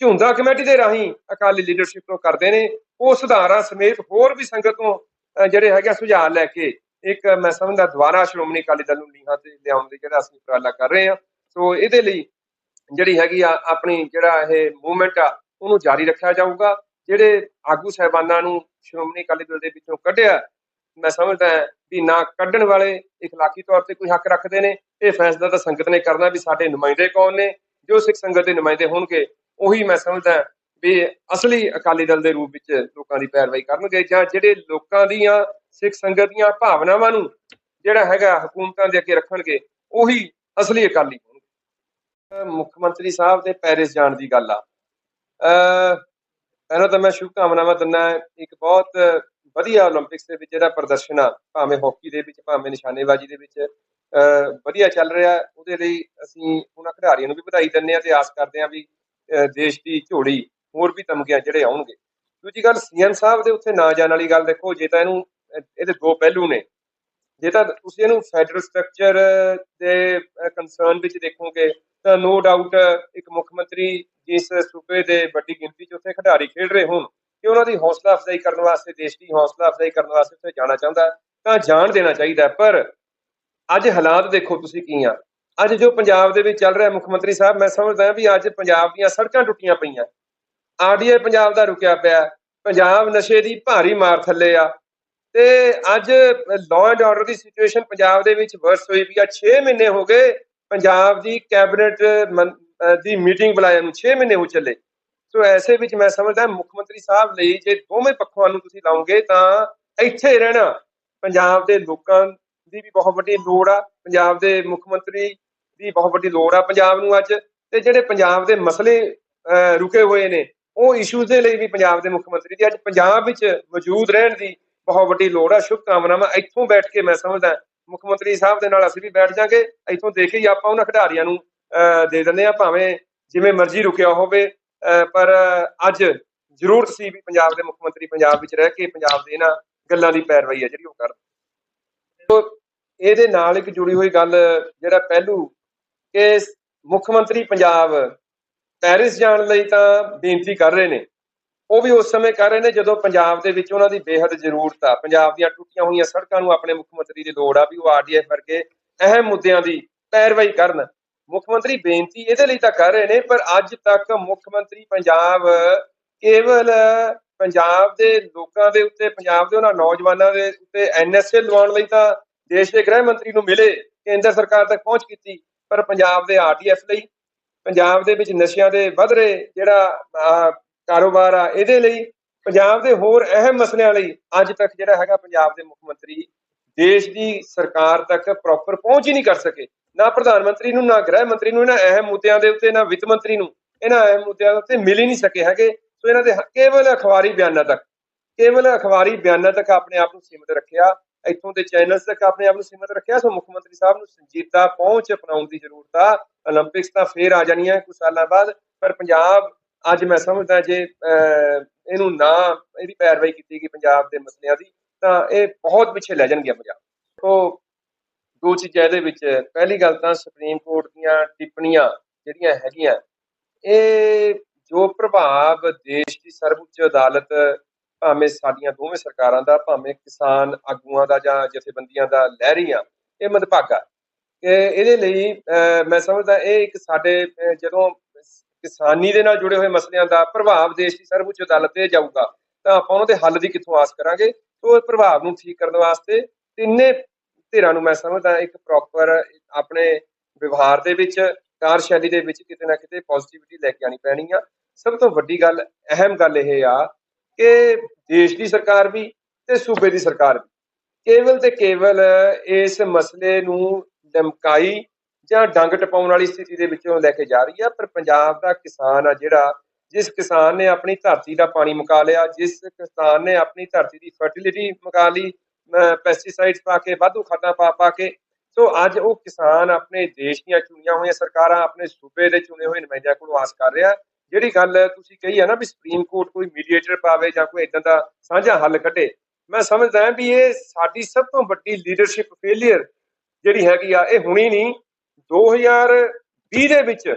ਝੁੰਦਾ ਕਮੇਟੀ ਦੇ ਰਾਹੀਂ ਅਕਾਲੀ ਲੀਡਰਸ਼ਿਪ ਤੋਂ ਕਰਦੇ ਨੇ, ਉਹ ਸੁਧਾਰਾਂ ਸਮੇਤ ਹੋਰ ਵੀ ਸੰਗਤ ਤੋਂ ਜਿਹੜੇ ਹੈਗੇ ਆ ਸੁਝਾਅ ਲੈ ਕੇ ਇੱਕ ਮੈਂ ਸਮਝਦਾ ਦੁਬਾਰਾ ਸ਼੍ਰੋਮਣੀ ਅਕਾਲੀ ਦਲ ਨੂੰ ਲੀਹਾਂ ਤੇ ਲਿਆਉਣ ਦੀ ਜਿਹੜਾ ਅਸੀਂ ਉਪਰਾਲਾ ਕਰ ਰਹੇ ਹਾਂ। ਸੋ ਇਹਦੇ ਲਈ ਜਿਹੜੀ ਹੈਗੀ ਆ ਆਪਣੀ ਜਿਹੜਾ ਇਹ ਮੂਵਮੈਂਟ ਆ, ਉਹਨੂੰ ਜਾਰੀ ਰੱਖਿਆ ਜਾਊਗਾ। ਜਿਹੜੇ ਆਗੂ ਸਹਿਬਾਨਾਂ ਨੂੰ ਸ਼੍ਰੋਮਣੀ ਅਕਾਲੀ ਦਲ ਦੇ ਵਿੱਚੋਂ ਕੱਢਿਆ ਮੈਂ ਸਮਝਦਾ ਹਾਂ ਵੀ ਨਾ ਕੱਢਣ ਵਾਲੇ ਇਖਲਾਕੀ ਤੌਰ ਤੇ ਕੋਈ ਹੱਕ ਰੱਖਦੇ ਨੇ, ਇਹ ਫੈਸਲਾ ਤਾਂ ਸੰਗਤ ਨੇ ਕਰਨਾ ਵੀ ਸਾਡੇ ਨੁਮਾਇੰਦੇ ਕੌਣ ਨੇ, ਜੋ ਸਿੱਖ ਸੰਗਤ ਦੇ ਨੁਮਾਇੰਦੇ ਹੋਣਗੇ, ਉਹੀ ਮੈਂ ਸਮਝਦਾ ਵੀ ਅਸਲੀ ਅਕਾਲੀ ਦਲ ਦੇ ਰੂਪ ਵਿੱਚ ਲੋਕਾਂ ਦੀ ਪੈਰਵਾਈ ਕਰਨਗੇ ਜਾਂ ਜਿਹੜੇ ਲੋਕਾਂ ਦੀਆਂ ਸਿੱਖ ਸੰਗਤ ਦੀਆਂ ਭਾਵਨਾਵਾਂ ਨੂੰ ਜਿਹੜਾ ਹੈਗਾ ਹਕੂਮਤਾਂ ਦੇ ਅੱਗੇ ਰੱਖਣਗੇ, ਉਹੀ ਅਸਲੀ ਅਕਾਲੀ ਹੋਣਗੇ। ਮੁੱਖ ਮੰਤਰੀ ਸਾਹਿਬ ਦੇ ਪੈਰਿਸ ਜਾਣ ਦੀ ਗੱਲ ਆ। ਅਹ ਪਹਿਲਾਂ ਤਾਂ ਮੈਂ ਸ਼ੁਭ ਕਾਮਨਾਵਾਂ ਦਿੰਦਾ ਇੱਕ ਬਹੁਤ ਵਧੀਆ 올림픽ਸ ਦੇ ਵਿੱਚ ਜਿਹੜਾ ਪ੍ਰਦਰਸ਼ਨ ਆ, ਭਾਵੇਂ ਹਾਕੀ ਦੇ ਵਿੱਚ, ਭਾਵੇਂ ਨਿਸ਼ਾਨੇਬਾਜ਼ੀ ਦੇ ਵਿੱਚ ਵਧੀਆ ਚੱਲ ਰਿਹਾ, ਉਹਦੇ ਲਈ ਅਸੀਂ ਉਹਨਾਂ ਖਿਡਾਰੀਆਂ ਨੂੰ ਵੀ ਵਧਾਈ ਦਿੰਦੇ ਆ ਤੇ ਆਸ ਕਰਦੇ ਆ ਵੀ ਦੇਸ਼ ਦੀ ਝੋਲੀ ਹੋਰ ਵੀ ਤਮਗਿਆ ਜਿਹੜੇ ਆਉਣਗੇ। ਦੂਜੀ ਗੱਲ, ਸੀਐਮ ਸਾਹਿਬ ਦੇ ਉੱਥੇ ਨਾ ਜਾਣ ਵਾਲੀ ਗੱਲ ਦੇਖੋ, ਜੇ ਤਾਂ ਇਹਨੂੰ, ਇਹਦੇ ਦੋ ਪਹਿਲੂ ਨੇ। ਜੇ ਤਾਂ ਤੁਸੀਂ ਇਹਨੂੰ ਫੈਡਰਲ ਸਟਰਕਚਰ ਦੇ ਕਨਸਰਨ ਵਿੱਚ ਦੇਖੋਗੇ, ਤਾਂ ਨੋ ਡਾਊਟ ਇੱਕ ਮੁੱਖ ਮੰਤਰੀ ਜਿਸ ਸੂਬੇ ਦੇ ਵੱਡੀ ਗਿਣਤੀ 'ਚ ਉੱਥੇ ਖਿਡਾਰੀ ਖੇਡ ਰਹੇ ਹੋਣ। ਕਿ ਉਹਨਾਂ ਦੀ ਹੌਸਲਾ ਅਫਜ਼ਾਈ ਕਰਨ ਵਾਸਤੇ, ਦੇਸ਼ ਦੀ ਹੌਸਲਾ ਅਫਜ਼ਾਈ ਕਰਨ ਵਾਸਤੇ ਉੱਥੇ ਜਾਣਾ ਚਾਹੁੰਦਾ ਤਾਂ ਜਾਣ ਦੇਣਾ ਚਾਹੀਦਾ ਪਰ ਅੱਜ ਹਾਲਾਤ ਦੇਖੋ ਤੁਸੀਂ ਕੀ ਆ। ਅੱਜ ਜੋ ਪੰਜਾਬ ਦੇ ਵਿੱਚ ਚੱਲ ਰਿਹਾ ਮੁੱਖ ਮੰਤਰੀ ਸਾਹਿਬ, ਮੈਂ ਸਮਝਦਾ ਵੀ ਅੱਜ ਪੰਜਾਬ ਦੀਆਂ ਸੜਕਾਂ ਟੁੱਟੀਆਂ ਪਈਆਂ। ਆਰਡੀਆਈ ਪੰਜਾਬ ਦਾ ਰੁਕਿਆ ਪਿਆ। ਪੰਜਾਬ ਨਸ਼ੇ ਦੀ ਭਾਰੀ ਮਾਰ ਥੱਲੇ ਆ। ਤੇ ਅੱਜ ਲਾਅ ਐਂਡ ਆਰਡਰ ਦੀ ਸਿਚੁਏਸ਼ਨ ਪੰਜਾਬ ਦੇ ਵਿੱਚ ਵਰਸ ਹੋਈ ਵੀ ਆ। 6 ਮਹੀਨੇ ਹੋ ਗਏ ਪੰਜਾਬ ਦੀ ਕੈਬਨਿਟ ਦੀ ਮੀਟਿੰਗ ਬੁਲਾਇਆ ਨੂੰ। 6 ਮਹੀਨੇ ਹੋ ਚੱਲੇ। ਸੋ ਐਸੇ ਵਿੱਚ ਮੈਂ ਸਮਝਦਾ ਮੁੱਖ ਮੰਤਰੀ ਸਾਹਿਬ ਲਈ ਜੇ ਦੋਵੇਂ ਪੱਖਾਂ ਨੂੰ ਤੁਸੀਂ ਲਾਉਂਗੇ ਤਾਂ ਇੱਥੇ ਰਹਿਣਾ। ਪੰਜਾਬ ਦੇ ਲੋਕਾਂ ਦੀ ਵੀ ਬਹੁਤ ਵੱਡੀ ਲੋੜ ਆ। ਪੰਜਾਬ ਦੇ ਮੁੱਖ ਮੰਤਰੀ ਦੀ ਬਹੁਤ ਵੱਡੀ ਲੋੜ ਆ ਪੰਜਾਬ ਨੂੰ ਅੱਜ। ਤੇ ਜਿਹੜੇ ਪੰਜਾਬ ਦੇ ਮਸਲੇ ਰੁਕੇ ਹੋਏ ਨੇ ਉਹ ਇਸ਼ੂਜ਼ ਦੇ ਲਈ ਵੀ ਪੰਜਾਬ ਦੇ ਮੁੱਖ ਮੰਤਰੀ ਦੀ ਅੱਜ ਪੰਜਾਬ ਵਿੱਚ ਮੌਜੂਦ ਰਹਿਣ ਦੀ ਬਹੁਤ ਵੱਡੀ ਲੋੜ ਆ। ਸ਼ੁਭ ਕਾਮਨਾਵਾਂ ਇੱਥੋਂ ਬੈਠ ਕੇ ਮੈਂ ਸਮਝਦਾ ਮੁੱਖ ਮੰਤਰੀ ਸਾਹਿਬ ਦੇ ਨਾਲ ਅਸੀਂ ਵੀ ਬੈਠ ਜਾਾਂਗੇ। ਇੱਥੋਂ ਦੇਖ ਕੇ ਹੀ ਆਪਾਂ ਉਹਨਾਂ ਖਿਡਾਰੀਆਂ ਨੂੰ ਅਹ, ਦੇ ਦਿੰਦੇ ਆ ਭਾਵੇਂ ਜਿਵੇਂ ਮਰਜ਼ੀ ਰੁਕਿਆ ਹੋਵੇ ਪਰ ਅੱਜ ਜ਼ਰੂਰਤ ਸੀ ਵੀ ਪੰਜਾਬ ਦੇ ਮੁੱਖ ਮੰਤਰੀ ਪੰਜਾਬ ਵਿੱਚ ਰਹਿ ਕੇ ਪੰਜਾਬ ਦੇ ਇਹਨਾਂ ਗੱਲਾਂ ਦੀ ਪੈਰਵਾਈ ਹੈ ਜਿਹੜੀ ਉਹ ਕਰਨ ਇਹਦੇ ਨਾਲ ਇੱਕ ਜੁੜੀ ਹੋਈ ਗੱਲ ਜਿਹੜਾ ਪਹਿਲੂ ਕਿ ਮੁੱਖ ਮੰਤਰੀ ਪੰਜਾਬ ਪੈਰਿਸ ਜਾਣ ਲਈ ਤਾਂ ਬੇਨਤੀ ਕਰ ਰਹੇ ਨੇ। ਉਹ ਵੀ ਉਸ ਸਮੇਂ ਕਰ ਰਹੇ ਨੇ ਜਦੋਂ ਪੰਜਾਬ ਦੇ ਵਿੱਚ ਉਹਨਾਂ ਦੀ ਬੇਹੱਦ ਜ਼ਰੂਰਤ ਆ। ਪੰਜਾਬ ਦੀਆਂ ਟੁੱਟੀਆਂ ਹੋਈਆਂ ਸੜਕਾਂ ਨੂੰ ਆਪਣੇ ਮੁੱਖ ਮੰਤਰੀ ਦੀ ਲੋੜ ਆ ਵੀ ਉਹ ਆਰਡੀਐਫ ਵਰਗੇ ਅਹਿਮ ਮੁੱਦਿਆਂ ਦੀ ਪੈਰਵਾਈ ਕਰਨ। ਮੁੱਖ ਮੰਤਰੀ ਬੇਨਤੀ ਇਹਦੇ ਲਈ ਤਾਂ ਕਰ ਰਹੇ ਨੇ, ਪਰ ਅੱਜ ਤੱਕ ਮੁੱਖ ਮੰਤਰੀ ਪੰਜਾਬ ਕੇਵਲ ਪੰਜਾਬ ਦੇ ਲੋਕਾਂ ਦੇ ਉੱਤੇ, ਪੰਜਾਬ ਦੇ ਉਹਨਾਂ ਨੌਜਵਾਨਾਂ ਦੇ ਉੱਤੇ ਐਨਐਸਏ ਲਵਾਉਣ ਲਈ ਤਾਂ ਦੇਸ਼ ਦੇ ਗ੍ਰਹਿ ਮੰਤਰੀ ਨੂੰ ਮਿਲੇ, ਕੇਂਦਰ ਸਰਕਾਰ ਤੱਕ ਪਹੁੰਚ ਕੀਤੀ, ਪਰ ਪੰਜਾਬ ਦੇ ਆਰਡੀਐਫ ਲਈ, ਪੰਜਾਬ ਦੇ ਵਿੱਚ ਨਸ਼ਿਆਂ ਦੇ ਵੱਧ ਰਹੇ ਜਿਹੜਾ ਕਾਰੋਬਾਰ ਆ, ਇਹਦੇ ਲਈ, ਪੰਜਾਬ ਦੇ ਹੋਰ ਅਹਿਮ ਮਸਲਿਆਂ ਲਈ ਅੱਜ ਤੱਕ ਜਿਹੜਾ ਹੈਗਾ ਪੰਜਾਬ ਦੇ ਮੁੱਖ ਮੰਤਰੀ ਦੇਸ਼ ਦੀ ਸਰਕਾਰ ਤੱਕ ਪ੍ਰੋਪਰ ਪਹੁੰਚ ਹੀ ਨਹੀਂ ਕਰ ਸਕੇ। ਨਾ ਪ੍ਰਧਾਨ ਮੰਤਰੀ ਨੂੰ, ਨਾ ਗ੍ਰਹਿ ਮੰਤਰੀ ਨੂੰ, ਇਹਨਾਂ ਅਹਿਮ ਮੁੱਦਿਆਂ ਦੇ ਉੱਤੇ, ਨਾ ਵਿੱਤ ਮੰਤਰੀ ਨੂੰ, ਇਹਨਾਂ ਅਹਿਮ ਮੁੱਦਿਆਂ ਦੇ ਉੱਤੇ ਮਿਲ ਹੀ ਨਹੀਂ ਸਕੇ ਹੈਗੇ। ਸੋ ਇਹਨਾਂ ਦੇ ਕੇਵਲ ਅਖਬਾਰੀ ਬਿਆਨਾਂ ਤੱਕ, ਕੇਵਲ ਅਖਬਾਰੀ ਬਿਆਨਾਂ ਤੱਕ ਆਪਣੇ ਆਪ ਨੂੰ ਸੀਮਿਤ ਰੱਖਿਆ, ਇੱਥੋਂ ਦੇ ਚੈਨਲਸ ਤੱਕ ਆਪਣੇ ਆਪ ਨੂੰ ਸੀਮਿਤ ਰੱਖਿਆ। ਸੋ ਮੁੱਖ ਮੰਤਰੀ ਸਾਹਿਬ ਨੂੰ ਸੰਜੀਦਾ ਪਹੁੰਚ ਅਪਣਾਉਣ ਦੀ ਜ਼ਰੂਰਤ ਆ। 올림픽ਸ ਤਾਂ ਫੇਰ ਆ ਜਾਣੀਆਂ ਕੁਝ ਸਾਲਾਂ ਬਾਅਦ, ਪਰ ਪੰਜਾਬ ਅੱਜ ਮੈਂ ਸਮਝਦਾ ਜੇ ਇਹਨੂੰ ਨਾ, ਇਹਦੀ ਪੈਰਵਾਈ ਕੀਤੀ ਗਈ ਪੰਜਾਬ ਦੇ ਮਸਲਿਆਂ ਦੀ, ਤਾਂ ਇਹ ਬਹੁਤ ਪਿੱਛੇ ਲੈ ਜਾਣਗੇ ਪੰਜਾਬ। ਸੋ ਦੋ ਚੀਜ਼ਾਂ ਇਹਦੇ ਵਿੱਚ ਪਹਿਲੀ ਗੱਲ ਤਾਂ ਸੁਪਰੀਮ ਕੋਰਟ ਦੀਆਂ ਟਿੱਪਣੀਆਂ ਜਿਹੜੀਆਂ ਹੈਗੀਆਂ ਇਹ ਜੋ ਪ੍ਰਭਾਵ ਦੇਸ਼ ਦੀ ਸਰਵਉੱਚ ਅਦਾਲਤ ਭਾਵੇਂ ਸਾਡੀਆਂ ਦੋਵੇਂ ਸਰਕਾਰਾਂ ਦਾ ਭਾਵੇਂ ਕਿਸਾਨ ਆਗੂਆਂ ਦਾ ਜਾਂ ਜਥੇਬੰਦੀਆਂ ਦਾ ਲੈ ਰਹੀਆਂ ਇਹ ਮਦਭਾਗਾ। ਕਿ ਇਹਦੇ ਲਈ ਅਹ, ਮੈਂ ਸਮਝਦਾ ਇਹ ਇੱਕ ਸਾਡੇ ਜਦੋਂ ਕਿਸਾਨੀ ਦੇ ਨਾਲ ਜੁੜੇ ਹੋਏ ਮਸਲਿਆਂ ਦਾ ਪ੍ਰਭਾਵ ਦੇਸ਼ ਦੀ ਸਰਵਉੱਚ ਅਦਾਲਤ ਤੇ ਜਾਊਗਾ ਤਾਂ ਆਪਾਂ ਉਹਨਾਂ ਦੇ ਹੱਲ ਦੀ ਕਿੱਥੋਂ ਆਸ ਕਰਾਂਗੇ? ਸੋ ਪ੍ਰਭਾਵ ਨੂੰ ਠੀਕ ਕਰਨ ਵਾਸਤੇ ਤਿੰਨੇ ਧਿਰਾਂ ਨੂੰ ਮੈਂ ਸਮਝਦਾ ਇੱਕ ਪ੍ਰੋਪਰ ਆਪਣੇ ਵਿਵਹਾਰ ਦੇ ਵਿੱਚ ਕਾਰ ਸ਼ੈਲੀ ਦੇ ਵਿੱਚ ਕਿਤੇ ਨਾ ਕਿਤੇ ਪੋਜ਼ਿਟਿਵਿਟੀ ਲੈ ਕੇ ਆਣੀ ਪੈਣੀ ਆ। ਸਭ ਤੋਂ ਵੱਡੀ ਗੱਲ, ਅਹਿਮ ਗੱਲ ਇਹ ਆ ਕਿ ਦੇਸ਼ ਦੀ ਸਰਕਾਰ ਵੀ ਤੇ ਸੂਬੇ ਦੀ ਸਰਕਾਰ ਵੀ। ਕੇਵਲ ਤੇ ਕੇਵਲ ਇਸ ਮਸਲੇ ਨੂੰ ਲਮਕਾਈ ਜਾਂ ਡੰਗ ਟਪਾਉਣ ਵਾਲੀ ਸਥਿਤੀ ਦੇ ਵਿੱਚੋਂ ਲੈ ਕੇ ਜਾ ਰਹੀ ਆ, ਪਰ ਪੰਜਾਬ ਦਾ ਕਿਸਾਨ ਆ ਜਿਹੜਾ, ਜਿਸ ਕਿਸਾਨ ਨੇ ਆਪਣੀ ਧਰਤੀ ਦਾ ਪਾਣੀ ਮੁਕਾ ਲਿਆ, ਜਿਸ ਕਿਸਾਨ ਨੇ ਆਪਣੀ ਧਰਤੀ ਦੀ ਫਰਟੀਲਿਟੀ ਮੁਕਾ ਲਈ ਪੈਸਟੀਸਾਈਡਸ ਪਾ ਕੇ, ਵਾਧੂ ਖਾਦਾਂ ਪਾ ਪਾ ਕੇ। ਸੋ ਅੱਜ ਉਹ ਕਿਸਾਨ ਆਪਣੇ ਦੇਸ਼ ਦੀਆਂ ਚੁਣੀਆਂ ਹੋਈਆਂ ਸਰਕਾਰਾਂ ਆਪਣੇ ਸੂਬੇ ਦੇ ਚੁਣੇ ਹੋਏ ਨੁਮਾਇੰਦਿਆਂ ਕੋਲੋਂ ਆਸ ਕਰ ਰਿਹਾ। ਜਿਹੜੀ ਗੱਲ ਤੁਸੀਂ ਕਹੀ ਆ ਨਾ ਵੀ ਸੁਪਰੀਮ ਕੋਰਟ ਕੋਈ ਮੀਡੀਏਟਰ ਪਾਵੇ ਜਾਂ ਕੋਈ ਇਦਾਂ ਦਾ ਸਾਂਝਾ ਹੱਲ ਕੱਢੇ, ਮੈਂ ਸਮਝਦਾ ਹਾਂ ਵੀ ਇਹ ਸਾਡੀ ਸਭ ਤੋਂ ਵੱਡੀ ਲੀਡਰਸ਼ਿਪ ਫੇਲਿਅਰ ਜਿਹੜੀ ਹੈਗੀ ਆ, ਇਹ ਹੁਣੀ ਨਹੀਂ। 2020 ਦੇ ਵਿੱਚ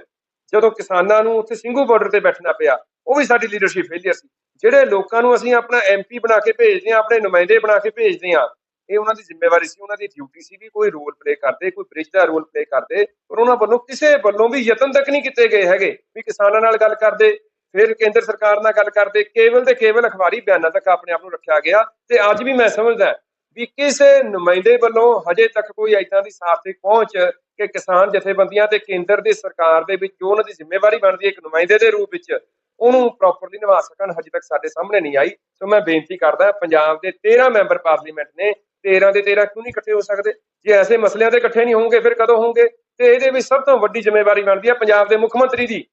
ਜਦੋਂ ਕਿਸਾਨਾਂ ਨੂੰ ਉੱਥੇ ਸਿੰਘੂ ਬਾਰਡਰ ਤੇ ਬੈਠਣਾ ਪਿਆ ਉਹ ਵੀ ਸਾਡੀ ਲੀਡਰਸ਼ਿਪ ਫੇਲਿਅਰ ਸੀ ਜਿਹੜੇ ਲੋਕਾਂ ਨੂੰ ਅਸੀਂ ਆਪਣਾ ਐਮਪੀ ਬਣਾ ਕੇ ਭੇਜਦੇ ਆ ਆਪਣੇ ਨੁਮਾਇੰਦੇ ਬਣਾ ਕੇ ਭੇਜਦੇ ਆ ਇਹ ਉਹਨਾਂ ਦੀ ਜ਼ਿੰਮੇਵਾਰੀ ਸੀ, ਉਹਨਾਂ ਦੀ ਡਿਊਟੀ ਸੀ ਵੀ ਕੋਈ ਰੋਲ ਪਲੇ ਕਰਦੇ, ਕੋਈ ਬ੍ਰਿਜ ਦਾ ਰੋਲ ਪਲੇ ਕਰਦੇ, ਪਰ ਉਹਨਾਂ ਵੱਲੋਂ ਕਿਸੇ ਵੱਲੋਂ ਵੀ ਯਤਨ ਤੱਕ ਨਹੀਂ ਕੀਤੇ ਗਏ ਹੈਗੇ, ਵੀ ਕਿਸਾਨਾਂ ਨਾਲ ਗੱਲ ਕਰਦੇ, ਫਿਰ ਕੇਂਦਰ ਸਰਕਾਰ ਨਾਲ ਗੱਲ ਕਰਦੇ, ਕੇਵਲ ਤੇ ਕੇਵਲ ਅਖਬਾਰੀ ਬਿਆਨਾਂ ਤੱਕ ਆਪਣੇ ਆਪ ਨੂੰ ਰੱਖਿਆ ਗਿਆ, ਤੇ ਅੱਜ ਵੀ ਮੈਂ ਸਮਝਦਾ ਵੀ ਕਿਸੇ ਨੁਮਾਇੰਦੇ ਵੱਲੋਂ ਹਜੇ ਤੱਕ ਕੋਈ ਏਦਾਂ ਦੀ ਸਾਰਥਿਕ ਪਹੁੰਚ ਕਿ ਕਿਸਾਨ ਜਥੇਬੰਦੀਆਂ ਤੇ ਕੇਂਦਰ ਦੀ ਸਰਕਾਰ ਦੇ ਵਿੱਚ ਜੋ ਉਹਨਾਂ ਦੀ ਜ਼ਿੰਮੇਵਾਰੀ ਬਣਦੀ ਹੈ ਇੱਕ ਨੁਮਾਇੰਦੇ ਦੇ ਰੂਪ ਵਿੱਚ ਉਹਨੂੰ ਪ੍ਰੋਪਰਲੀ ਨਿਭਾ ਸਕਣ। ਹਜੇ ਤੱਕ ਸਾਡੇ ਸਾਹਮਣੇ ਨਹੀਂ ਆਈ, ਸੋ ਮੈਂ ਬੇਨਤੀ ਕਰਦਾ ਪੰਜਾਬ ਦੇ 13 ਮੈਂਬਰ ਪਾਰਲੀਮੈਂਟ ਨੇ 13 ਦੇ 13 ਕਿਉਂ ਨਹੀਂ ਇਕੱਠੇ ਹੋ ਸਕਦੇ? ਜੇ ਐਸੇ ਮਸਲਿਆਂ ਤੇ ਇਕੱਠੇ ਨਹੀਂ ਹੋਣਗੇ, ਫਿਰ ਕਦੋਂ ਹੋਣਗੇ? ਤੇ ਇਹਦੇ ਵਿੱਚ ਸਭ ਤੋਂ ਵੱਡੀ ਜ਼ਿੰਮੇਵਾਰੀ ਬਣਦੀ ਹੈ ਪੰਜਾਬ ਦੇ ਮੁੱਖ ਮੰਤਰੀ ਦੀ।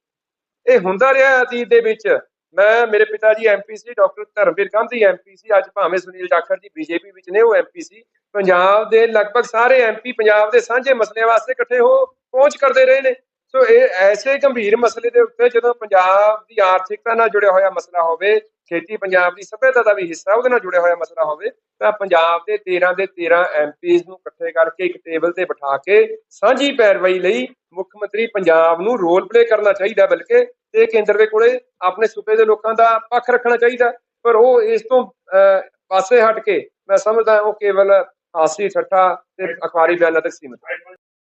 ਇਹ ਹੁੰਦਾ ਰਿਹਾ ਅਤੀਤ ਦੇ ਵਿੱਚ। ਮੈਂ, ਮੇਰੇ ਪਿਤਾ ਜੀ ਐਮਪੀ ਸੀ, ਡਾਕਟਰ ਧਰਮਵੀਰ ਗਾਂਧੀ ਐਮਪੀ ਸੀ, ਅੱਜ ਭਾਵੇਂ ਸੁਨੀਲ ਜਾਖੜ ਜੀ ਬੀਜੇਪੀ ਵਿੱਚ ਨੇ, ਉਹ ਐਮਪੀ ਸੀ। ਪੰਜਾਬ ਦੇ ਲਗਭਗ ਸਾਰੇ ਐਮਪੀ ਪੰਜਾਬ ਦੇ ਸਾਂਝੇ ਮਸਲਿਆਂ ਵਾਸਤੇ ਇਕੱਠੇ ਹੋ, ਪਹੁੰਚ ਕਰਦੇ ਰਹੇ ਨੇ। ਸੋ ਇਹ ਐਸੇ ਗੰਭੀਰ ਮਸਲੇ ਦੇ ਉੱਤੇ ਜਦੋਂ ਪੰਜਾਬ ਦੀ ਆਰਥਿਕਤਾ ਨਾਲ ਜੁੜਿਆ ਹੋਇਆ ਮਸਲਾ ਹੋਵੇ ਖੇਤੀ ਪੰਜਾਬ ਦੀ ਸਭਿਅਤਾ ਦਾ ਵੀ ਹਿੱਸਾ ਉਹਦੇ ਨਾਲ ਜੁੜਿਆ ਹੋਇਆ ਮਸਲਾ ਹੋਵੇ ਤਾਂ ਪੰਜਾਬ ਦੇ 13 ਦੇ 13 ਐਮਪੀਜ਼ ਨੂੰ ਇਕੱਠੇ ਕਰਕੇ ਇੱਕ ਟੇਬਲ ਤੇ ਬਿਠਾ ਕੇ ਸਾਂਝੀ ਪੈਰਵਾਈ ਲਈ ਮੁੱਖ ਮੰਤਰੀ ਪੰਜਾਬ ਨੂੰ ਰੋਲ ਪਲੇ ਕਰਨਾ ਚਾਹੀਦਾ ਬਲਕਿ ਤੇ ਕੇਂਦਰ ਦੇ ਕੋਲੇ ਆਪਣੇ ਸੂਬੇ ਦੇ ਲੋਕਾਂ ਦਾ ਪੱਖ ਰੱਖਣਾ ਚਾਹੀਦਾ। ਪਰ ਉਹ ਇਸ ਤੋਂ ਅਹ, ਪਾਸੇ ਹਟ ਕੇ ਮੈਂ ਸਮਝਦਾ ਉਹ ਕੇਵਲ ਹਾਸੀ ਠੱਠਾ ਤੇ ਅਖਬਾਰੀ ਬਿਆਨਾਂ ਤੱਕ ਸੀਮਿਤ। ਹੈ